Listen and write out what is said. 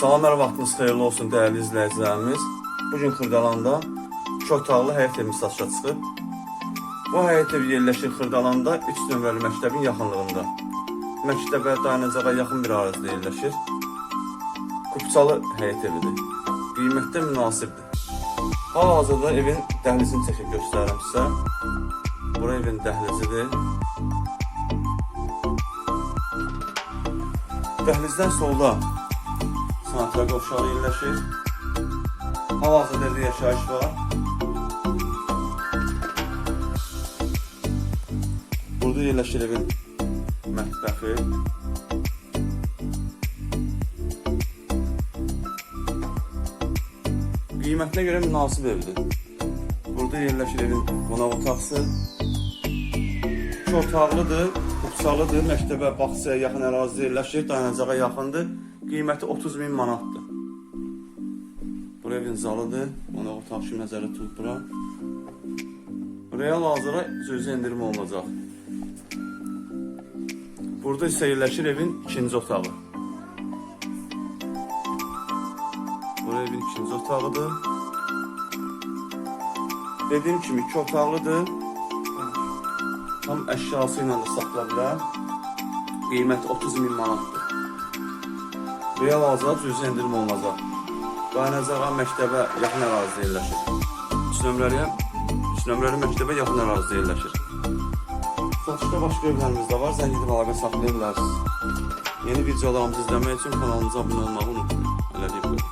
Salamlar vaxtınız xeyirli olsun dəyərli izləyicilərimiz. Bu gün Xırdalanda iki otaqlı həyət evi satışa çıxıb. Bu həyət evi yerləşir Xırdalanda 3 nömrəli məktəbin yaxınlığında. Məktəbə dayanacağa yaxın bir ərazidə yerləşir. Kupçalı həyət evidir. Qiymətdə münasibdir. Hal-hazırda evin dəhlizini çəkib göstərirəm sizə. Bura evin dəhlizidir. Dəhlizdən solda sanatoriya qovşağı yerləşir. Hal-hazırda evdə yaşayış var. Burada yerləşir evin mətbəxi. Qiymətinə görə münasib evdir. Burada yerləşir evin qonaq otaqsı. İki otaqlıdır, qupsalıdır, məktəbə, bağçaya yaxın ərazidə yerləşir, dayanacağa yaxındır. Qiyməti 30 min manatdır. Bura evin zalıdır, qonaq otağı kimi nəzərdə tutulub bura. Real hazıra cüzi endirim olunacaq. Burada isə yerləşir evin ikinci otağı. Bura evin ikinci otağıdır. Dediyim kimi iki otaqlıdır. Tam əşyası ilə də satıla bilər. Qiyməti 30 min manatdır. Real hazıra cüzi endirim olunacaq. Qaynacağa məktəbə yaxın ərazidə yerləşir. 3 nömrəliyə 3 nömrəli məktəbə yaxın ərazidə yerləşir. Satışda başqa evlərimiz də var. Zəng edib əlaqə saxlaya bilərsiniz. Yeni videolarımızı izləmək üçün kanalımıza abunə olmağı unutmayın.